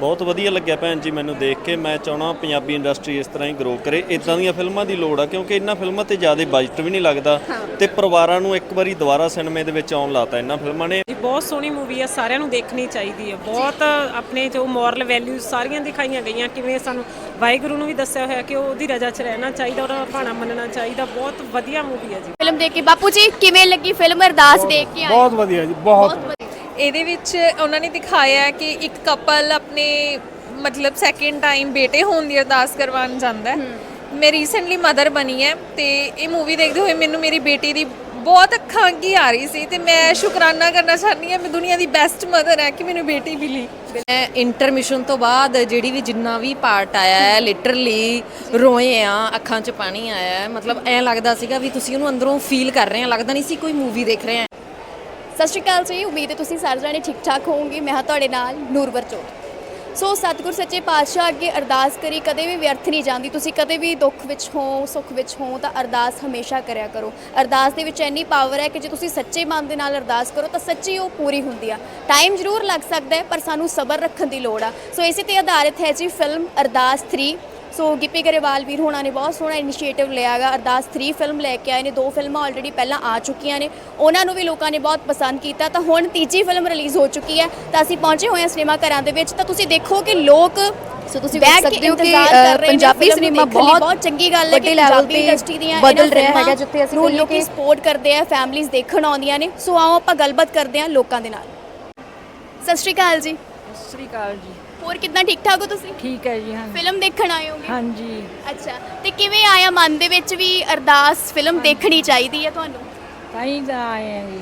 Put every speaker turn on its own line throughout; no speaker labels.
ਬਹੁਤ ਵਧੀਆ ਲੱਗਿਆ ਭੈਣ ਜੀ ਮੈਨੂੰ ਦੇਖ ਕੇ। ਮੈਂ ਚਾਹਣਾ ਪੰਜਾਬੀ ਇੰਡਸਟਰੀ ਇਸ ਤਰ੍ਹਾਂ ਹੀ ਗਰੋ ਕਰੇ। ਇਦਾਂ ਦੀਆਂ ਫਿਲਮਾਂ ਦੀ ਲੋੜ ਆ ਕਿਉਂਕਿ ਇਹਨਾਂ ਫਿਲਮਾਂ ਤੇ ਜ਼ਿਆਦਾ ਬਜਟ ਵੀ ਨਹੀਂ ਲੱਗਦਾ ਤੇ ਪਰਿਵਾਰਾਂ ਨੂੰ ਇੱਕ ਵਾਰੀ ਦੁਬਾਰਾ ਸਿਨੇਮੇ ਦੇ ਵਿੱਚ ਆਉਣ ਲਾਤਾ ਇਹਨਾਂ ਫਿਲਮਾਂ ਨੇ।
ਜੀ ਬਹੁਤ ਸੋਹਣੀ ਮੂਵੀ ਆ ਸਾਰਿਆਂ ਨੂੰ ਦੇਖਣੀ ਚਾਹੀਦੀ ਹੈ ਬਹੁਤ ਆਪਣੇ ਜੋ ਮੋਰਲ ਵੈਲਿਊਜ਼ ਸਾਰੀਆਂ ਦਿਖਾਈਆਂ ਗਈਆਂ ਕਿਵੇਂ ਸਾਨੂੰ ਵਾਹਿਗੁਰੂ ਨੂੰ ਵੀ ਦੱਸਿਆ ਹੋਇਆ ਕਿ ਉਹ ਉਹਦੀ ਰਜ਼ਾ 'ਚ ਰਹਿਣਾ ਚਾਹੀਦਾ ਉਹਦਾ ਭਾਣਾ ਮੰਨਣਾ ਚਾਹੀਦਾ। ਬਹੁਤ ਵਧੀਆ ਮੂਵੀ ਹੈ ਜੀ।
ਫਿਲਮ ਦੇਖ ਕੇ। ਬਾਪੂ ਜੀ ਕਿਵੇਂ ਲੱਗੀ ਫਿਲਮ? ਅਰਦਾਸ ਦੇਖ ਕੇ ਆਏ।
ਬਹੁਤ ਵਧੀਆ ਜੀ ਬਹੁਤ
ਇਹਦੇ ਵਿੱਚ ਉਹਨਾਂ ਨੇ ਦਿਖਾਇਆ ਕਿ ਇੱਕ ਕਪਲ ਆਪਣੇ ਮਤਲਬ ਸੈਕਿੰਡ ਟਾਈਮ ਬੇਟੇ ਹੋਣ ਦੀ ਅਰਦਾਸ ਕਰਵਾਉਣ ਜਾਂਦਾ ਹੈ। ਮੈਂ ਰੀਸੈਂਟਲੀ ਮਦਰ ਬਣੀ ਹੈ ਤੇ ਇਹ ਮੂਵੀ ਦੇਖਦੇ ਹੋਏ ਮੈਨੂੰ ਮੇਰੀ ਬੇਟੀ ਦੀ ਬਹੁਤ ਅੱਖਾਂ ਅੱਗੀ ਆ ਰਹੀ ਸੀ ਤੇ ਮੈਂ ਸ਼ੁਕਰਾਨਾ ਕਰਨਾ ਚਾਹੁੰਦੀ ਹਾਂ ਮੈਂ ਦੁਨੀਆ ਦੀ ਬੈਸਟ ਮਦਰ ਹੈ ਕਿ ਮੈਨੂੰ ਬੇਟੀ ਮਿਲੀ।
ਮੈਂ ਇੰਟਰਮਿਸ਼ਨ ਤੋਂ ਬਾਅਦ ਜਿਹੜੀ ਵੀ ਜਿੰਨਾ ਵੀ ਪਾਰਟ ਆਇਆ ਹੈ ਲਿਟਰਲੀ ਰੋਏ ਆ ਅੱਖਾਂ 'ਚ ਪਾਣੀ ਆਇਆ ਹੈ। ਮਤਲਬ ਐਂ ਲੱਗਦਾ ਸੀਗਾ ਵੀ ਤੁਸੀਂ ਉਹਨੂੰ ਅੰਦਰੋਂ ਫੀਲ ਕਰ ਰਹੇ ਆ ਲੱਗਦਾ ਨਹੀਂ ਸੀ ਕੋਈ ਮੂਵੀ ਦੇਖ ਰਹੇ ਆ।
ਸਤਿ ਸ਼੍ਰੀ ਅਕਾਲ ਜੀ, ਉਮੀਦ ਹੈ ਤੁਸੀਂ ਸਾਰੇ ਜਾਣੇ ਠੀਕ ਠਾਕ ਹੋਵੋਗੇ, ਮੈਂ ਹਾਂ ਤੁਹਾਡੇ ਨਾਲ ਨੂਰਵਰ ਚੋਟ ਸੋ ਸਤਿਗੁਰ ਸੱਚੇ ਪਾਤਸ਼ਾਹ ਅੱਗੇ ਅਰਦਾਸ ਕਰੀ, ਕਦੇ ਵੀ ਵਿਅਰਥ ਨਹੀਂ ਜਾਂਦੀ, ਤੁਸੀਂ ਕਦੇ ਵੀ ਦੁੱਖ ਵਿੱਚ ਹੋ, ਸੁੱਖ ਵਿੱਚ ਹੋ, ਤਾਂ ਅਰਦਾਸ ਹਮੇਸ਼ਾ ਕਰਿਆ ਕਰੋ। ਅਰਦਾਸ ਦੇ ਵਿੱਚ ਇੰਨੀ ਪਾਵਰ ਹੈ ਕਿ ਜੇ ਤੁਸੀਂ ਸੱਚੇ ਮਨ ਦੇ ਨਾਲ ਅਰਦਾਸ ਕਰੋ, ਤਾਂ ਸੱਚੀ ਉਹ ਪੂਰੀ ਹੁੰਦੀ ਆ। ਟਾਈਮ ਜ਼ਰੂਰ ਲੱਗ ਸਕਦਾ ਹੈ, ਪਰ ਸਾਨੂੰ ਸਬਰ ਰੱਖਣ ਦੀ ਲੋੜ ਆ। ਸੋ ਇਸੇ ਤੇ ਆਧਾਰਿਤ ਹੈ ਜੀ ਫਿਲਮ ਅਰਦਾਸ 3 ਸੋ ਗਿੱਪੀ ਗਰੇਵਾਲ ਵੀਰ ਹੋਣਾ ਨੇ ਬਹੁਤ ਸੋਹਣਾ ਇਨੀਸ਼ੀਏਟਿਵ ਲਿਆਗਾ ਅਰਦਾਸ 3 ਫਿਲਮ ਲੈ ਕੇ ਆਏ ਨੇ। ਦੋ ਫਿਲਮਾਂ ਆਲਰੇਡੀ ਪਹਿਲਾਂ ਆ ਚੁੱਕੀਆਂ ਨੇ। ਉਹਨਾਂ ਨੂੰ ਵੀ ਲੋਕਾਂ ਨੇ ਬਹੁਤ ਪਸੰਦ ਕੀਤਾ। ਤਾਂ ਹੁਣ ਤੀਜੀ ਫਿਲਮ ਰਿਲੀਜ਼ ਹੋ ਚੁੱਕੀ ਹੈ। ਤਾਂ ਅਸੀਂ ਪਹੁੰਚੇ ਹੋਏ ਹਾਂ ਸਿਨੇਮਾ ਘਰਾਂ ਦੇ ਵਿੱਚ। ਤਾਂ ਤੁਸੀਂ ਦੇਖੋ ਕਿ ਲੋਕ ਸੋ ਤੁਸੀਂ
ਦੇਖ ਸਕਦੇ ਹੋ ਕਿ,
ਇੰਤਜ਼ਾਰ ਕਰ ਰਹੇ ਨੇ
ਪੰਜਾਬੀ ਸਿਨੇਮਾ। ਬਹੁਤ
ਬਹੁਤ ਚੰਗੀ ਗੱਲ ਹੈ ਕਿ ਪੰਜਾਬੀ ਇੰਡਸਟਰੀ ਦੀਆਂ
ਬਦਲ ਰਿਹਾ ਹੈਗਾ, ਜਿੱਥੇ ਅਸੀਂ ਕਹੀਏ
ਲੋਕੀ
ਕਿ-
ਸਪੋਰਟ ਕਰਦੇ ਆ ਫੈਮਿਲੀਆਂ ਦੇਖਣ ਆਉਂਦੀਆਂ ਨੇ। ਸੋ ਆਓ ਆਪਾਂ ਗੱਲਬਾਤ ਕਰਦੇ ਹਾਂ ਲੋਕਾਂ ਦੇ ਨਾਲ। ਸਤਿ ਸ਼੍ਰੀ ਅਕਾਲ ਜੀ।
ਸਤਿ ਸ੍ਰੀ ਅਕਾਲ ਜੀ।
ਹੋਰ ਕਿਦਾਂ ਠੀਕ ਠਾਕ ਹੋ ਤੁਸੀਂ?
ਠੀਕ ਹੈ ਜੀ ਹਾਂ
ਫਿਲਮ ਦੇਖਣ ਆਏ ਹੋਗੇ?
ਹਾਂਜੀ।
ਅੱਛਾ ਤੇ ਕਿਵੇਂ ਆਇਆ ਮਨ ਦੇ ਵਿੱਚ ਵੀ ਅਰਦਾਸ ਫਿਲਮ ਦੇਖਣੀ ਚਾਹੀਦੀ ਹੈ ਤੁਹਾਨੂੰ?
ਤਾਂ ਹੀ ਤਾਂ ਆਏ ਹਾਂ ਜੀ।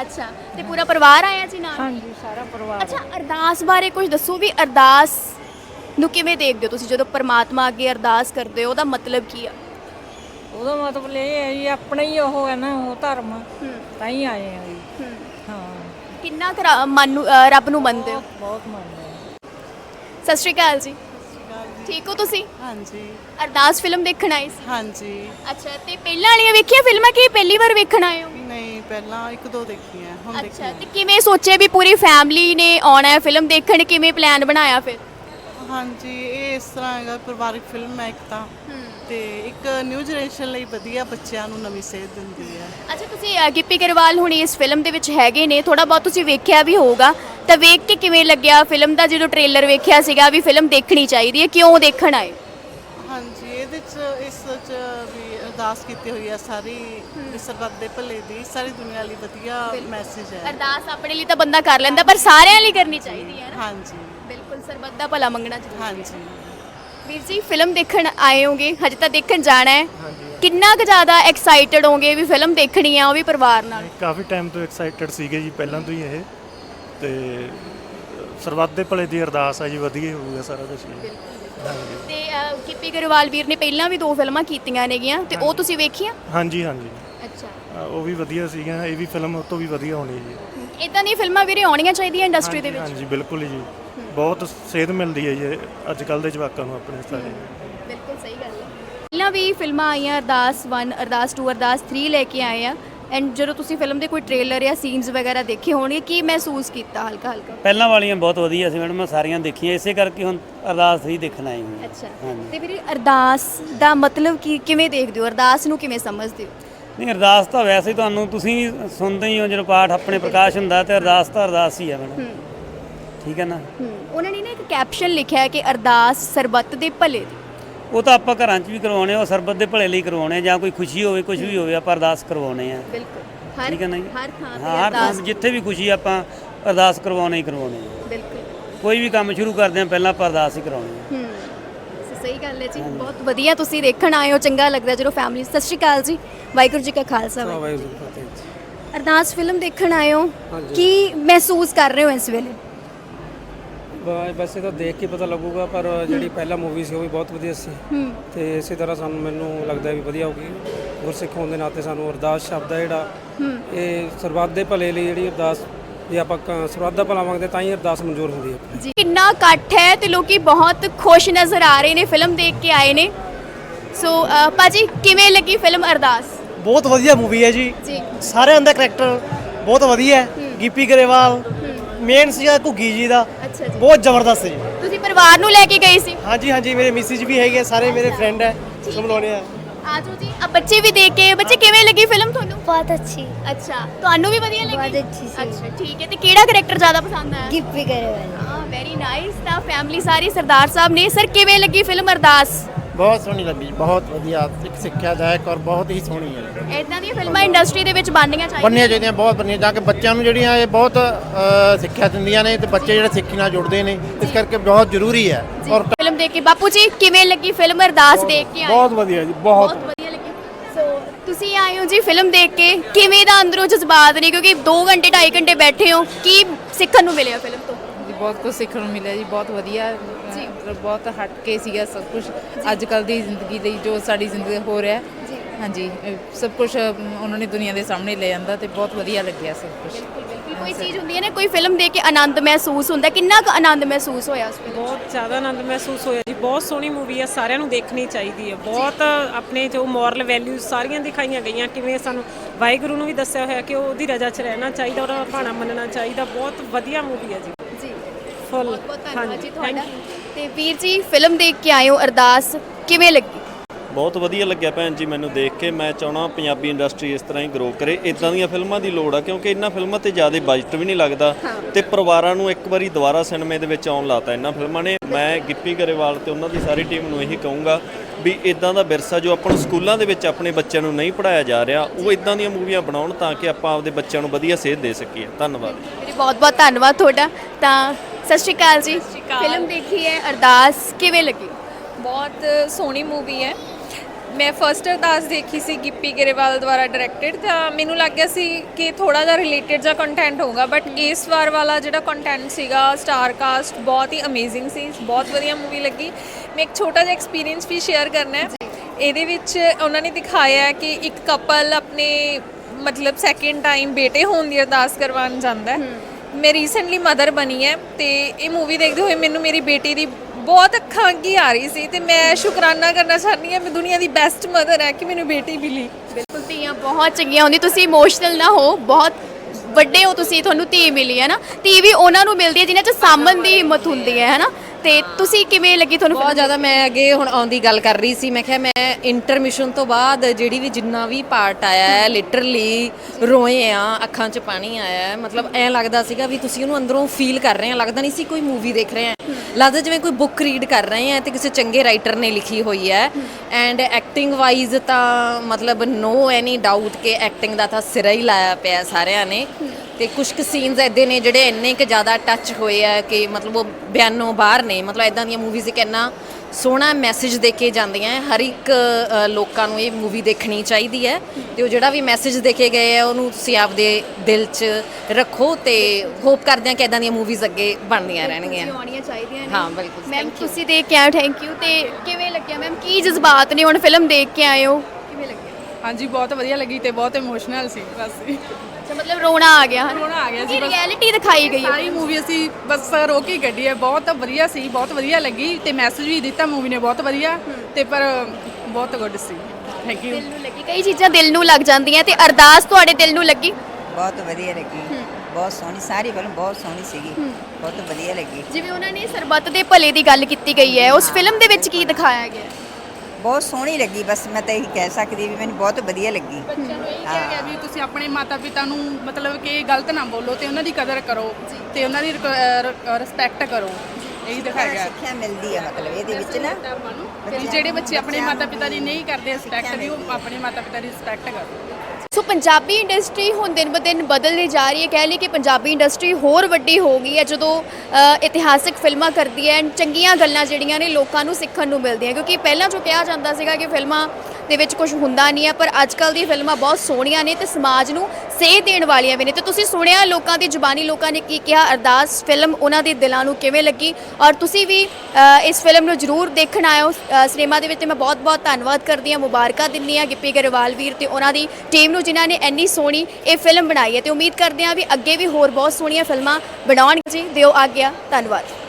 ਅੱਛਾ ਤੇ ਪੂਰਾ ਪਰਿਵਾਰ ਆਇਆ ਜੀ ਨਾਲ?
ਹਾਂਜੀ ਸਾਰਾ ਪਰਿਵਾਰ।
ਅੱਛਾ ਅਰਦਾਸ ਬਾਰੇ ਕੁਝ ਦੱਸੋ ਵੀ ਅਰਦਾਸ ਨੂੰ ਕਿਵੇਂ ਦੇਖਦੇ ਹੋ ਤੁਸੀਂ? ਜਦੋਂ ਪਰਮਾਤਮਾ ਅੱਗੇ ਅਰਦਾਸ ਕਰਦੇ ਹੋ ਉਹਦਾ ਮਤਲਬ ਕੀ ਆ?
ਉਹਦਾ ਮਤਲਬ ਇਹ ਹੈ ਜੀ ਆਪਣਾ ਹੀ ਉਹ ਹੈ ਨਾ ਉਹ ਧਰਮ। ਤਾਂ ਹੀ ਆਏ ਹਾਂ ਜੀ।
ਹੂੰ। ਕਿੰਨਾ ਕੁ ਰਾ- ਮਨ ਨੂੰ ਅ, ਰੱਬ ਨੂੰ ਮੰਨਦੇ ਹੋ?
ਬਹੁਤ ਮੰਨਦੇ
ਸਤਿ ਸ਼੍ਰੀ ਅਕਾਲ ਜੀ। ਠੀਕ ਹੋ ਤੁਸੀਂ?
ਹਾਂਜੀ।
ਅਰਦਾਸ ਫਿਲਮ ਦੇਖਣ ਆਏ ਸੀ?
ਹਾਂਜੀ।
ਅੱਛਾ ਤੇ ਪਹਿਲਾਂ ਵਾਲੀਆਂ ਵੇਖੀਆਂ ਫਿਲਮਾਂ ਕਿ ਪਹਿਲੀ ਵਾਰ ਵੇਖਣ ਆਏ ਹੋ?
ਨਹੀਂ ਪਹਿਲਾਂ ਇੱਕ ਦੋ ਦੇਖੀਆਂ ਹੁਣ
ਅੱਛਾ
ਦੇਖੀਆਂ।
ਤੇ ਕਿਵੇਂ ਸੋਚਿਆ ਵੀ ਪੂਰੀ ਫੈਮਿਲੀ ਨੇ ਆਉਣਾ ਹੈ ਫਿਲਮ ਦੇਖਣ ਕਿਵੇਂ ਪਲਾਨ ਬਣਾਇਆ ਫਿਰ?
ਹਾਂਜੀ ਇਹ ਇਸ ਤਰ੍ਹਾਂ ਹੈਗਾ ਪਰਿਵਾਰਿਕ ਫਿਲਮ ਹੈ ਇੱਕ ਤਾਂ। ਤੇ ਇੱਕ ਨਿਊ ਜਨਰੇਸ਼ਨ ਲਈ ਵਧੀਆ ਬੱਚਿਆਂ ਨੂੰ ਨਵੀਂ ਸੇਧ ਦਿੰਦੀ ਹੈ।
ਅੱਛਾ ਤੁਸੀਂ ਅ, ਗਿੱਪੀ ਗਰੇਵਾਲ ਹੁਣੀ ਇਸ ਫਿਲਮ ਦੇ ਵਿੱਚ ਹੈਗੇ ਨੇ ਥੋੜਾ ਬਹੁਤ ਤੁਸੀਂ ਵੇਖਿਆ ਵੀ ਹੋਊਗਾ। ਤਾਂ ਵੇਖ ਕੇ ਕਿਵੇਂ ਲੱਗਿਆ ਫਿਲਮ ਦਾ ਜਦੋਂ ਟ੍ਰੇਲਰ ਵੇਖਿਆ ਸੀਗਾ ਵੀ ਫਿਲਮ ਦੇਖਣੀ ਚਾਹੀਦੀ ਹੈ ਕਿਉਂ ਦੇਖਣ ਆਏ?
ਹਾਂਜੀ ਇਹਦੇ ਚ ਇਸ ਚ ਵੀ ਅਰਦਾਸ ਕੀਤੀ ਹੋਈ ਹੈ ਸਾਰੀ ਸਰਬੱਤ ਦੇ ਭਲੇ ਦੀ ਸਾਰੀ ਦੁਨੀਆ ਲਈ ਵਧੀਆ ਮੈਸੇਜ ਹੈ।
ਅਰਦਾਸ ਆਪਣੇ ਲਈ ਤਾਂ ਬੰਦਾ ਕਰ ਲੈਂਦਾ ਪਰ ਸਾਰਿਆਂ ਲਈ ਕਰਨੀ ਚਾਹੀਦੀ ਹੈ ਨਾ।
ਹਾਂਜੀ।
ਬਿਲਕੁਲ ਸਰਬੱਤ ਦਾ ਭਲਾ ਮੰਗਣਾ ਚਾਹੀਦਾ
ਹਾਂਜੀ।
ਵੀਰ ਜੀ ਫਿਲਮ ਦੇਖਣ ਆਏ ਹੋਗੇ ਹਜੇ ਤਾਂ ਦੇਖਣ ਜਾਣਾ ਹੈ। ਕਿੰਨਾ ਕੁ ਜ਼ਿਆਦਾ ਐਕਸਾਈਟਡ ਹੋਗੇ ਵੀ ਫਿਲਮ ਦੇਖਣੀ ਆ ਉਹ ਵੀ ਪਰਿਵਾਰ ਨਾਲ?
ਕਾਫੀ ਟਾਈਮ ਤੋਂ ਐਕਸਾਈਟਡ ਸੀਗੇ ਜੀ ਪਹਿਲਾਂ ਤੋਂ ਹੀ ਇਹ। ਤੇ ਸਰਬੱਤ ਦੇ ਭਲੇ ਦੀ ਅਰਦਾਸ ਆ ਜੀ ਵਧੀਆ ਹੋਊਗਾ ਸਾਰਾ ਕੁਝ ਜੀ। ਹਾਂਜੀ।
ਤੇ ਅ, ਗਿੱਪੀ ਗਰੇਵਾਲ ਵੀਰ ਨੇ ਪਹਿਲਾਂ ਵੀ ਦੋ ਫਿਲਮਾਂ ਕੀਤੀਆਂ ਨੇਗੀਆਂ ਤੇ ਉਹ ਤੁਸੀਂ ਵੇਖੀਆਂ?
ਹਾਂਜੀ ਹਾਂਜੀ।
ਅੱਛਾ।
ਅ, ਉਹ ਵੀ ਵਧੀਆ ਸੀਗੀਆਂ ਇਹ ਵੀ ਫਿਲਮ ਉਹ ਤੋਂ ਵੀ ਵਧੀਆ ਹੋਣੀ ਜੀ।
ਇਦਾਂ ਦੀਆਂ ਫਿਲਮਾਂ ਵੀਰੇ ਆਉਣੀਆਂ ਚਾਹੀਦੀਆਂ ਇੰਡਸਟਰੀ ਦੇ
ਹਾਂਜੀ,
ਵਿੱਚ?
ਹਾਂਜੀ ਬਿਲਕੁਲ ਜੀ। ਬਹੁਤ ਸੇਧ ਮਿਲਦੀ ਹੈ ਜੀ ਅੱਜ ਕੱਲ ਦੇ ਜਵਾਕਾਂ ਨੂੰ ਆਪਣੇ ਸਾਰੇ
ਬਿਲਕੁਲ ਸਹੀ ਗੱਲ ਹੈ। ਪਹਿਲਾਂ ਵੀ ਫਿਲਮਾਂ ਆਈਆਂ ਅਰਦਾਸ 1 ਅਰਦਾਸ 2 ਅਰਦਾਸ 3 ਲੈ ਕੇ ਆਏ ਆ। ਐਂਡ ਜਦੋਂ ਤੁਸੀਂ ਫਿਲਮ ਦੇ ਕੋਈ ਟ੍ਰੇਲਰ ਜਾਂ ਸੀਨਸ ਵਗੈਰਾ ਦੇਖੇ ਹੋਣਗੇ ਕੀ ਮਹਿਸੂਸ ਕੀਤਾ ਹਲਕਾ ਹਲਕਾ
ਪਹਿਲਾਂ ਵਾਲੀਆਂ ਬਹੁਤ ਵਧੀਆ ਸੀ ਮੈਡਮ ਮੈਂ ਸਾਰੀਆਂ ਦੇਖੀਆਂ ਇਸੇ ਕਰਕੇ ਹੁਣ ਅਰਦਾਸ ਹੀ ਦੇਖਣ ਆਈ ਹਾਂ।
ਅੱਛਾ।
ਹਾਂਜੀ।
ਤੇ ਵੀਰੇ ਅਰਦਾਸ ਦਾ ਮਤਲਬ ਕੀ ਕਿਵੇਂ ਦੇਖਦੇ ਹੋ? ਅਰਦਾਸ ਨੂੰ ਕਿਵੇਂ ਸਮਝਦੇ ਹੋ?
ਨਹੀਂ ਅਰਦਾਸ ਤਾਂ ਵੈਸੇ ਹੀ ਤੁਹਾਨੂੰ ਤੁਸੀਂ ਸੁਣਦੇ ਹੀ ਹੋ ਜਦੋਂ ਪਾਠ ਆਪਣੇ ਪ੍ਰਕਾਸ਼ ਹੁੰਦਾ ਤੇ ਅਰਦਾਸ ਤਾਂ ਅਰਦਾਸ ਹੀ ਹੈ ਮੈਡਮ। ਠੀਕ ਹੈ ਨਾ?
ਹੂੰ ਉਹਨਾਂ ਨੇ ਨਾ ਇੱਕ ਕੈਪਸ਼ਨ ਲਿਖਿਆ ਹੈ ਕਿ ਅਰਦਾਸ ਸਰਬੱਤ ਦੇ ਭਲੇ ਦੀ।
ਉਹ ਤਾਂ ਆਪਾਂ ਘਰਾਂ 'ਚ ਵੀ ਕਰਵਾਉਣੇ ਆ ਉਹ ਸਰਬਤ ਦੇ ਭਲੇ ਲਈ ਕਰਵਾਉਣੇ ਆ ਜਾਂ ਕੋਈ ਖੁਸ਼ੀ ਹੋਵੇ ਕੁਝ ਵੀ ਹੋਵੇ ਆਪਾਂ ਅਰਦਾਸ ਕਰਵਾਉਣੇ ਆ।
ਬਿਲਕੁਲ। ਹਰ
ਠੀਕ ਹੈ ਨਾ ਜੀ?
ਹਰ ਥਾਂ ਤੇ
ਹਾਂ ਹਰ ਥਾਂ
ਅਰਦਾਸ
ਤੇ ਜਿੱਥੇ ਵੀ ਖੁਸ਼ੀ ਆਪਾਂ ਅਰਦਾਸ ਕਰਵਾਉਣੇ ਹੀ ਕਰਵਾਉਣੇ ਆ।
ਬਿਲਕੁਲ।
ਕੋਈ ਵੀ ਕੰਮ ਸ਼ੁਰੂ ਕਰਦੇ ਆ ਪਹਿਲਾਂ ਆਪਾਂ ਅਰਦਾਸ ਹੀ ਕਰਾਉਣੀ ਆ।
ਹੂੰ ਸੋ ਸਹੀ ਗੱਲ ਹੈ ਜੀ। ਬਹੁਤ ਵਧੀਆ ਤੁਸੀਂ ਦੇਖਣ ਆਏ ਹੋ ਚੰਗਾ ਲੱਗਦਾ ਜਦੋਂ ਫੈਮਿਲੀ ਸਤਿ ਸ਼੍ਰੀ ਅਕਾਲ ਜੀ। ਵਾਹਿਗੁਰੂ ਜੀ ਕਾ ਖਾਲਸਾ ਵਾਹਿਗੁਰੂ ਜੀ ਕੀ ਫਤਿਹ ਅਰਦਾਸ ਫਿਲਮ ਦੇਖਣ ਆਏ ਹੋ? ਕੀ ਮਹਿਸੂਸ ਕਰ ਰਹੇ ਹੋ ਇਸ ਵੇਲੇ?
ਬ- ਵੈਸੇ ਤਾਂ ਦੇਖ ਕੇ ਪਤਾ ਲੱਗੂਗਾ ਪਰ ਜਿਹੜੀ ਪਹਿਲਾ ਮੂਵੀ ਸੀ ਉਹ ਵੀ ਬਹੁਤ ਵਧੀਆ ਸੀ।
ਹੂੰ।
ਤੇ ਇਸੇ ਤਰ੍ਹਾਂ ਸਾਨੂੰ ਮੈਨੂੰ ਲੱਗਦਾ ਵੀ ਵਧੀਆ ਹੋਊਗੀ ਗੁਰਸਿੱਖ ਹੋਣ ਦੇ ਨਾਤੇ ਸਾਨੂੰ ਅਰਦਾਸ ਸ਼ਬਦ ਹੈ। ਜਿਹੜਾ ਇਹ ਸਰਬੱਤ ਦੇ ਭਲੇ ਲਈ ਜਿਹੜੀ ਅਰਦਾਸ ਜੇ ਆਪਾਂ ਕ- ਸਰਬੱਤ ਦਾ ਭਲਾ ਮੰਗਦੇ ਤਾਂ ਹੀ ਅਰਦਾਸ ਮਨਜ਼ੂਰ ਹੁੰਦੀ ਹੈ।
ਜੀ ਕਿੰਨਾ ਇਕੱਠ ਹੈ ਤੇ ਲੋਕੀ ਬਹੁਤ ਖੁਸ਼ ਨਜ਼ਰ ਆ ਰਹੇ ਨੇ ਫਿਲਮ ਦੇਖ ਕੇ ਆਏ ਨੇ। ਸੋ ਅ, ਭਾਜੀ ਕਿਵੇਂ ਲੱਗੀ ਫਿਲਮ ਅਰਦਾਸ?
ਬਹੁਤ ਵਧੀਆ ਮੂਵੀ ਹੈ ਜੀ।
ਜੀ।
ਸਾਰਿਆਂ ਦਾ ਕਰੈਕਟਰ ਬਹੁਤ ਵਧੀਆ ਹੈ। ਗਿੱਪੀ ਗਰੇਵਾਲ ਮੇਨ ਸੀਗਾ ਘੁੱਗੀ ਜੀ ਦਾ।
ਅੱਛਾ ਜੀ
ਬਹੁਤ ਜ਼ਬਰਦਸਤ ਜੀ
ਪਰਿਵਾਰ ਨੂੰ ਲੈ ਕੇ ਗਏ ਸੀ?
ਹਾਂਜੀ ਹਾਂਜੀ ਮੇਰੇ ਮਿਸਿਸ ਵੀ ਹੈਗੇ ਆ, ਸਾਰੇ ਮੇਰੇ ਫਰੈਂਡ ਹੈ। ਸਮਲੋਣੇ ਆ।
ਆਜੋ ਜੀ ਆ ਬੱਚੇ ਵੀ ਦੇਖ ਕੇ ਬੱਚੇ ਕਿਵੇਂ ਲੱਗੀ ਫਿਲਮ ਤੁਹਾਨੂੰ?
ਬਹੁਤ ਅੱਛੀ।
ਅੱਛਾ ਤੁਹਾਨੂੰ ਵੀ ਵਧੀਆ ਲੱਗੀ?
ਬਹੁਤ ਅੱਛੀ ਸੀ।
ਅੱਛਾ ਠੀਕ ਹੈ। ਤੇ ਕਿਹੜਾ ਕਰੈਕਟਰ ਜ਼ਿਆਦਾ ਪਸੰਦ ਆਇਆ?
ਗਿਫਟ ਕਰੇ ਵਾਲੀ
ਹਾਂ ਵੈਰੀ ਨਾਈਸ ਤਾਂ ਫੈਮਿਲੀ ਸਾਰੀ ਸਰਦਾਰ ਸਾਹਿਬ ਨੇ। ਸਰ ਕਿਵੇਂ ਲੱਗੀ ਫਿਲਮ ਅਰਦਾਸ।
ਬਹੁਤ ਸੋਹਣੀ ਲੱਗੀ ਬਹੁਤ ਵਧੀਆ ਇੱਕ ਸਿੱਖਿਆਦਾਇਕ ਔਰ ਬਹੁਤ ਹੀ ਸੋਹਣੀ ਹੈ।
ਇਦਾਂ ਦੀਆਂ ਫਿਲਮਾਂ ਇੰਡਸਟਰੀ ਦੇ ਵਿੱਚ ਬਣਨੀਆਂ ਚਾਹੀਦੀਆਂ?
ਬੰਨੀਆਂ ਚਾਹੀਦੀਆਂ ਬਹੁਤ ਬੰਨੀਆਂ ਜਾ ਕੇ ਬੱਚਿਆਂ ਨੂੰ ਜਿਹੜੀਆਂ ਇਹ ਬਹੁਤ ਅ, ਸਿੱਖਿਆ ਦਿੰਦੀਆਂ ਨੇ ਤੇ ਬੱਚੇ ਜਿਹੜੇ ਸਿੱਖੀ ਨਾਲ ਜੁੜਦੇ ਨੇ ਇਸ ਕਰਕੇ ਬਹੁਤ ਜ਼ਰੂਰੀ ਹੈ। ਔਰ
ਫਿਲਮ ਦੇਖ ਕੇ ਬਾਪੂ ਜੀ ਕਿਵੇਂ ਲੱਗੀ ਫਿਲਮ ਅਰਦਾਸ ਦੇਖ ਕੇ ਆਏ?
ਬਹੁਤ ਵਧੀਆ ਜੀ
ਬਹੁਤ। ਵਧੀਆ ਲੱਗੀ। ਸੋ ਤੁਸੀਂ ਆਏ ਹੋ ਜੀ ਫਿਲਮ ਦੇਖ ਕੇ ਕਿਵੇਂ ਦਾ ਅੰਦਰੋਂ ਜਜ਼ਬਾਤ ਨੇ? ਕਿਉਂਕਿ 2 ਘੰਟੇ 2.5 ਘੰਟੇ ਬੈਠੇ ਹੋ ਕੀ ਸਿੱਖਣ ਨੂੰ ਮਿਲਿਆ ਫਿਲਮ ਤੋਂ?
ਜੀ ਬਹੁਤ ਕੁਝ ਸਿੱਖਣ ਨੂੰ ਮਿਲਿਆ ਜੀ ਬਹੁਤ ਵਧੀਆ। ਮਤਲਬ ਬਹੁਤ ਹਟ ਕੇ ਸੀਗਾ ਸਭ ਕੁਝ ਅੱਜ ਕੱਲ ਦੀ ਜ਼ਿੰਦਗੀ ਦੀ ਜੋ ਸਾਡੀ ਜ਼ਿੰਦਗੀ ਹੋ ਰਿਹਾ ਹਾਂਜੀ ਸਭ ਕੁਝ ਉਹਨਾਂ ਨੇ ਦੁਨੀਆ ਦੇ ਸਾਹਮਣੇ ਲੈ ਆਂਦਾ ਤੇ ਬਹੁਤ ਵਧੀਆ ਲੱਗਿਆ ਸਭ ਕੁਝ
ਕੋਈ ਚੀਜ਼ ਹੁੰਦੀ ਹੈ ਨਾ ਕੋਈ ਫਿਲਮ ਦੇਖ ਕੇ ਆਨੰਦ ਮਹਿਸੂਸ ਹੁੰਦਾ ਕਿੰਨਾ ਕੁ ਆਨੰਦ ਮਹਿਸੂਸ ਹੋਇਆ ਉਸ ਫਿਲਮ
ਬਹੁਤ ਜ਼ਿਆਦਾ ਆਨੰਦ ਮਹਿਸੂਸ ਹੋਇਆ ਜੀ। ਬਹੁਤ ਸੋਹਣੀ ਮੂਵੀ ਹੈ ਸਾਰਿਆਂ ਨੂੰ ਦੇਖਣੀ ਚਾਹੀਦੀ ਹੈ। ਬਹੁਤ ਆਪਣੇ ਜੋ ਮੋਰਲ ਵੈਲਿਊਜ਼ ਸਾਰੀਆਂ ਦਿਖਾਈਆਂ ਗਈਆਂ। ਕਿਵੇਂ ਸਾਨੂੰ ਵਾਹਿਗੁਰੂ ਨੂੰ ਵੀ ਦੱਸਿਆ ਹੋਇਆ ਕਿ ਉਹਦੀ ਰਜ਼ਾ 'ਚ ਰਹਿਣਾ ਚਾਹੀਦਾ ਉਹਦਾ ਭਾਣਾ ਮੰਨਣਾ ਚਾਹੀਦਾ। ਬਹੁਤ ਵਧੀਆ ਮੂਵੀ ਹੈ ਜੀ।
ਜੀ।
ਫੁੱਲ
ਬਹੁਤ ਬਹੁਤ ਧੰਨਵਾਦ ਜੀ ਤੁਹਾਡਾ। ਤੇ ਵੀਰ ਜੀ ਫਿਲਮ ਦੇਖ ਕੇ ਆਏ ਹੋ ਅਰਦਾਸ ਕਿਵੇਂ ਲੱਗੀ?
ਬਹੁਤ ਵਧੀਆ ਲੱਗਿਆ ਭੈਣ ਜੀ ਮੈਨੂੰ ਦੇਖ ਕੇ। ਮੈਂ ਚਾਹਣਾ ਪੰਜਾਬੀ ਇੰਡਸਟਰੀ ਇਸ ਤਰ੍ਹਾਂ ਹੀ ਗਰੋ ਕਰੇ। ਇਦਾਂ ਦੀਆਂ ਫਿਲਮਾਂ ਦੀ ਲੋੜ ਆ ਕਿਉਂਕਿ ਇਹਨਾਂ ਫਿਲਮਾਂ ਤੇ ਜ਼ਿਆਦਾ ਬਜਟ ਵੀ ਨਹੀਂ ਲੱਗਦਾ ਤੇ ਪਰਿਵਾਰਾਂ ਨੂੰ ਇੱਕ ਵਾਰੀ ਦੁਬਾਰਾ ਸਿਨੇਮੇ ਦੇ ਵਿੱਚ ਆਉਣ ਲਾਤਾ ਇਹਨਾਂ ਫਿਲਮਾਂ ਨੇ। ਮੈਂ ਗਿੱਪੀ ਗਰੇਵਾਲ ਤੇ ਉਹਨਾਂ ਦੀ ਸਾਰੀ ਟੀਮ ਨੂੰ ਇਹੀ ਕਹੂੰਗਾ ਵੀ ਇਦਾਂ ਦਾ ਵਿਰਸਾ ਜੋ ਆਪਾਂ ਨੂੰ ਸਕੂਲਾਂ ਦੇ ਵਿੱਚ ਆਪਣੇ ਬੱਚਿਆਂ ਨੂੰ ਨਹੀਂ ਪੜਾਇਆ ਜਾ ਰਿਹਾ ਉਹ ਇਦਾਂ ਦੀਆਂ ਮੂਵੀਆਂ ਬਣਾਉਣ ਤਾਂ ਕਿ ਆਪਾਂ ਆਪਦੇ ਬੱਚਿਆਂ ਨੂੰ ਵਧੀਆ ਸੇਧ ਦੇ ਸਕੀਏ। ਧੰਨਵਾਦ।
ਮੇਰੀ ਬਹੁਤ ਬਹੁਤ ਧੰਨਵਾਦ ਤੁਹਾਡਾ। ਤਾਂ ਸਤਿ ਸ਼੍ਰੀ ਅਕਾਲ ਜੀ। ਫਿਲਮ ਦੇਖੀ ਹੈ ਅਰਦਾਸ ਕਿਵੇਂ ਲੱਗੀ?
ਬਹੁਤ ਸੋਹਣੀ ਮੂਵੀ ਹੈ। ਮੈਂ ਫਰਸਟ ਅਰਦਾਸ ਦੇਖੀ ਸੀ ਗਿੱਪੀ ਗਰੇਵਾਲ ਦੁਆਰਾ ਡਾਇਰੈਕਟਡ ਤਾਂ ਮੈਨੂੰ ਲੱਗਿਆ ਸੀ ਕਿ ਥੋੜਾ ਜਿਹਾ ਰਿਲੇਟਡ ਜਿਹਾ ਕੰਟੈਂਟ ਹੋਊਗਾ ਬਟ ਇਸ ਵਾਰ ਵਾਲਾ ਜਿਹੜਾ ਕੰਟੈਂਟ ਸੀਗਾ ਸਟਾਰ ਕਾਸਟ ਬਹੁਤ ਹੀ ਅਮੇਜ਼ਿੰਗ ਸੀ। ਬਹੁਤ ਵਧੀਆ ਮੂਵੀ ਲੱਗੀ। ਮੈਂ ਇੱਕ ਛੋਟਾ ਜਿਹਾ ਐਕਸਪੀਰੀਅੰਸ ਵੀ ਸ਼ੇਅਰ ਕਰਨਾ ਹੈ। ਇਹਦੇ ਵਿੱਚ ਉਹਨਾਂ ਨੇ ਦਿਖਾਇਆ ਹੈ ਕਿ ਇੱਕ ਕਪਲ ਆਪਣੇ ਮਤਲਬ ਸੈਕਿੰਡ ਟਾਈਮ ਬੇਟੇ ਹੋਣ ਦੀ ਅਰਦਾਸ ਕਰਵਾਉਣ ਜਾਂਦਾ ਹੈ। ਮੈਂ ਰੀਸੈਂਟਲੀ ਮਦਰ ਬਣੀ ਹੈ ਤੇ ਇਹ ਮੂਵੀ ਦੇਖਦੇ ਹੋਏ ਮੈਨੂੰ ਮੇਰੀ ਬੇਟੀ ਦੀ ਬਹੁਤ ਅੱਖਾਂ ਅੱਗੀ ਆ ਰਹੀ ਸੀ ਤੇ ਮੈਂ ਸ਼ੁਕਰਾਨਾ ਕਰਨਾ ਚਾਹੁੰਦੀ ਹਾਂ, ਮੈਂ ਦੁਨੀਆ ਦੀ ਬੈਸਟ ਮਦਰ ਹੈ ਕਿ ਮੈਨੂੰ ਬੇਟੀ ਮਿਲੀ।
ਬਿਲਕੁਲ ਧੀਆਂ ਬਹੁਤ ਚੰਗੀਆਂ ਹੁੰਦੀਆਂ ਤੁਸੀਂ ਇਮੋਸ਼ਨਲ ਨਾ ਹੋ, ਬਹੁਤ ਵੱਡੇ ਹੋ ਤੁਸੀਂ, ਤੁਹਾਨੂੰ ਧੀ ਮਿਲੀ ਹੈ ਨਾ। ਧੀ ਵੀ ਉਹਨਾਂ ਨੂੰ ਮਿਲਦੀ ਹੈ ਜਿਨ੍ਹਾਂ 'ਚ ਸਾਂਭਣ ਦੀ ਹਿੰਮਤ ਹੁੰਦੀ ਹੈ ਹੈ ਨਾ? ਤੇ ਤੁਸੀਂ ਕਿਵੇਂ ਲੱਗੀ ਤੁਹਾਨੂੰ
ਬਹੁਤ? ਜ਼ਿਆਦਾ ਮੈਂ ਅੱਗੇ ਹੁਣ ਆਉਂਦੀ ਗੱਲ ਕਰ ਰਹੀ ਸੀ। ਮੈਂ ਕਿਹਾ ਮੈਂ ਇੰਟਰਮਿਸ਼ਨ ਤੋਂ ਬਾਅਦ ਜਿਹੜੀ ਵੀ ਜਿੰਨਾ ਵੀ ਪਾਰਟ ਆਇਆ ਹੈ ਲਿਟਰਲੀ ਰੋਏ ਆ ਅੱਖਾਂ 'ਚ ਪਾਣੀ ਆਇਆ ਹੈ। ਮਤਲਬ ਐਂ ਲੱਗਦਾ ਸੀਗਾ ਵੀ ਤੁਸੀਂ ਉਹਨੂੰ ਅੰਦਰੋਂ ਫੀਲ ਕਰ ਰਹੇ ਆ। ਲੱਗਦਾ ਨਹੀਂ ਸੀ ਕੋਈ ਮੂਵੀ ਦੇਖ ਰਹੇ ਆ। ਲੱਗਦਾ ਜਿਵੇਂ ਕੋਈ ਬੁੱਕ ਰੀਡ ਕਰ ਰਹੇ ਆ ਤੇ ਕਿਸੇ ਚੰਗੇ ਰਾਈਟਰ ਨੇ ਲਿਖੀ ਹੋਈ ਹੈ। ਐਂਡ ਐਕਟਿੰਗ ਵਾਈਜ਼ ਤਾਂ ਮਤਲਬ ਨੋ ਐਨੀ ਡਾਊਟ ਕਿ ਐਕਟਿੰਗ ਦਾ ਤਾਂ ਸਿਰਾ ਹੀ ਲਾਇਆ ਪਿਆ ਸਾਰਿਆਂ ਨੇ। ਤੇ ਕੁਝ ਕੁ ਸੀਨਸ ਐਦੇ ਨੇ ਜਿਹੜੇ ਇੰਨੇ ਕਿ ਜ਼ਿਆਦਾ ਟੱਚ ਹੋਏ ਆ ਕਿ ਮਤਲਬ ਉਹ ਬਿਆਨੋਂ ਬਾਹਰ ਨੇ। ਮਤਲਬ ਐਦਾਂ ਦੀਆਂ ਮੂਵੀਜ਼ ਇੱਕ ਇੰਨਾ ਸੋਹਣਾ ਮੈਸੇਜ ਦੇ ਕੇ ਜਾਂਦੀਆਂ ਹੈ। ਹਰ ਇੱਕ ਅ, ਲੋਕਾਂ ਨੂੰ ਇਹ ਮੂਵੀ ਦੇਖਣੀ ਚਾਹੀਦੀ ਹੈ ਤੇ ਉਹ ਜਿਹੜਾ ਵੀ ਮੈਸੇਜ ਦੇ ਕੇ ਗਏ ਆ ਉਹਨੂੰ ਤੁਸੀਂ ਆਪਦੇ ਦਿਲ 'ਚ ਰੱਖੋ ਤੇ ਹੋਪ ਕਰਦੇ ਹਾਂ ਕਿ ਐਦਾਂ ਦੀਆਂ ਮੂਵੀਜ਼ ਅੱਗੇ ਬਣਦੀਆਂ ਰਹਿਣਗੀਆਂ।
ਤੁਸੀਂ ਆਉਣੀਆਂ ਚਾਹੀਦੀਆਂ ਨੇ।
ਹਾਂ, ਬਿਲਕੁਲ।
ਮੈਮ ਤੁਸੀਂ ਦੇਖ ਕੇ ਆਏ ਥੈਂਕ ਯੂ ਤੇ ਕਿਵੇਂ ਲੱਗਿਆ ਮੈਮ ਕੀ ਜਜ਼ਬਾਤ ਨੇ ਹੁਣ ਫਿਲਮ ਦੇਖ ਕੇ ਆਏ ਹੋ? ਕਿਵੇਂ ਲੱਗਿਆ?
ਹਾਂਜੀ ਬਹੁਤ ਵਧੀਆ ਲੱਗੀ ਤੇ ਬਹੁਤ ਇਮੋਸ਼ਨਲ ਸੀ ਬਸ।
ਅੱਛਾ ਮਤਲਬ ਰੋਣਾ ਆ ਗਿਆ। ਹਨਾ
ਰੋਣਾ ਆ ਗਿਆ ਸੀ ਬਸ।
ਰਿਐਲਿਟੀ ਦਿਖਾਈ ਗਈ। ਹੈ
ਸਾਰੀ ਮੂਵੀ ਅਸੀਂ ਬਸ ਰੋ ਕੇ ਹੀ ਕੱਢੀ ਹੈ। ਬਹੁਤ ਵਧੀਆ ਸੀ ਬਹੁਤ ਵਧੀਆ ਲੱਗੀ ਤੇ ਮੈਸੇਜ ਵੀ ਦਿੱਤਾ ਮੂਵੀ ਨੇ ਬਹੁਤ ਵਧੀਆ। ਤੇ ਪਰ ਬਹੁਤ ਗੁੱਡ ਸੀ। ਥੈਂਕ ਯੂ
ਦਿਲ ਨੂੰ ਲੱਗੀ। ਕਈ ਚੀਜ਼ਾਂ ਦਿਲ ਨੂੰ ਲੱਗ ਜਾਂਦੀਆਂ ਤੇ ਅਰਦਾਸ ਤੁਹਾਡੇ ਦਿਲ ਨੂੰ ਲੱਗੀ?
ਬਹੁਤ ਵਧੀਆ ਲੱਗੀ। ਬਹੁਤ ਸੋਹਣੀ ਸਾਰੀ ਫਿਲਮ ਬਹੁਤ ਸੋਹਣੀ ਸੀਗੀ। ਬਹੁਤ ਵਧੀਆ ਲੱਗੀ।
ਜਿਵੇਂ ਉਹਨਾਂ ਨੇ ਸਰਬੱਤ ਦੇ ਭਲੇ ਦੀ ਗੱਲ ਕੀਤੀ ਗਈ ਹੈ ਉਸ ਫਿਲਮ ਦੇ ਵਿੱਚ ਕੀ ਦਿਖਾਇਆ ਗਿਆ ਹੈ?
ਬਹੁਤ ਸੋਹਣੀ ਲੱਗੀ ਬਸ ਮੈਂ ਤਾਂ ਇਹੀ ਕਹਿ ਸਕਦੀ ਵੀ ਮੈਨੂੰ ਬਹੁਤ ਵਧੀਆ ਲੱਗੀ।
ਬੱਚਿਆਂ ਨੂੰ ਇਹ ਕਿਹਾ ਗਿਆ ਵੀ ਤੁਸੀਂ ਆਪਣੇ ਮਾਤਾ ਪਿਤਾ ਨੂੰ ਮਤਲਬ ਕਿ ਗਲਤ ਨਾ ਬੋਲੋ ਤੇ ਉਹਨਾਂ ਦੀ ਕਦਰ ਕਰੋ ਤੇ ਉਹਨਾਂ ਦੀ ਰਿਸਪੈਕਟ ਕਰੋ। ਇਹੀ ਦਿਖਾਇਆ ਗਿਆ।
ਸਿੱਖਿਆ ਮਿਲਦੀ ਹੈ ਮਤਲਬ ਇਹਦੇ ਵਿੱਚ ਨਾ।
ਜਿਹੜੇ ਬੱਚੇ ਆਪਣੇ ਮਾਤਾ ਪਿਤਾ ਦੀ ਨਹੀਂ ਕਰਦੇ ਰਿਸਪੈਕਟ ਵੀ ਉਹ ਆਪਣੇ ਮਾਤਾ ਪਿਤਾ ਦੀ ਰਿਸਪੈਕਟ ਕਰੋ।
ਸੋ ਪੰਜਾਬੀ ਇੰਡਸਟਰੀ ਹੁਣ ਦਿਨ ਬ ਦਿਨ ਬਦਲਦੀ ਜਾ ਰਹੀ ਹੈ। ਕਹਿ ਲਈ ਕਿ ਪੰਜਾਬੀ ਇੰਡਸਟਰੀ ਹੋਰ ਵੱਡੀ ਹੋ ਗਈ ਹੈ, ਜਦੋਂ ਇਤਿਹਾਸਿਕ ਫਿਲਮਾਂ ਕਰਦੀ ਹੈ ਚੰਗੀਆਂ ਗੱਲਾਂ ਜਿਹੜੀਆਂ ਨੇ ਲੋਕਾਂ ਨੂੰ ਸਿੱਖਣ ਨੂੰ ਮਿਲਦੀਆਂ। ਕਿਉਂਕਿ ਪਹਿਲਾਂ ਜੋ ਕਿਹਾ ਜਾਂਦਾ ਸੀਗਾ ਕਿ ਫਿਲਮਾਂ ਦੇ ਵਿੱਚ ਕੁਝ ਹੁੰਦਾ ਨਹੀਂ ਹੈ ਪਰ ਅੱਜ ਕੱਲ ਦੀ ਫਿਲਮਾਂ ਬਹੁਤ ਸੋਹਣੀਆਂ ਨੇ ਤੇ ਸਮਾਜ ਨੂੰ ਸੇਧ ਦੇਣ ਵਾਲੀਆਂ ਵੀ ਨੇ। ਤੇ ਤੁਸੀਂ ਸੁਣਿਆ ਲੋਕਾਂ ਦੀ ਜ਼ੁਬਾਨੀ ਲੋਕਾਂ ਨੇ ਕੀ ਕਿਹਾ? ਅਰਦਾਸ ਫਿਲਮ ਉਹਨਾਂ ਦੇ ਦਿਲਾਂ ਨੂੰ ਕਿਵੇਂ ਲੱਗੀ? ਔਰ ਤੁਸੀਂ ਵੀ ਅ, ਇਸ ਫਿਲਮ ਨੂੰ ਜ਼ਰੂਰ ਦੇਖਣ ਆਇਓ। ਅ, ਸਿਨੇਮਾ ਦੇ ਵਿੱਚ ਤੇ ਮੈਂ ਬਹੁਤ-ਬਹੁਤ ਧੰਨਵਾਦ ਕਰਦੀ ਹਾਂ। ਮੁਬਾਰਕਾਂ ਦਿੰਦੀ ਹਾਂ ਗਿੱਪੀ ਗਰੇਵਾਲ ਵੀਰ ਤੇ ਉਹਨਾਂ ਦੀ ਟੀਮ ਨੂੰ ਜਿਨ੍ਹਾਂ ਨੇ ਇੰਨੀ ਸੋਹਣੀ ਇਹ ਫਿਲਮ ਬਣਾਈ ਹੈ। ਤੇ ਉਮੀਦ ਕਰਦੇ ਹਾਂ ਵੀ ਅੱਗੇ ਵੀ ਹੋਰ ਬਹੁਤ ਸੋਹਣੀਆਂ ਫਿਲਮਾਂ ਬਣਾਉਣਗੇ ਜੀ। ਦਿਓ ਆਗਿਆ। ਧੰਨਵਾਦ।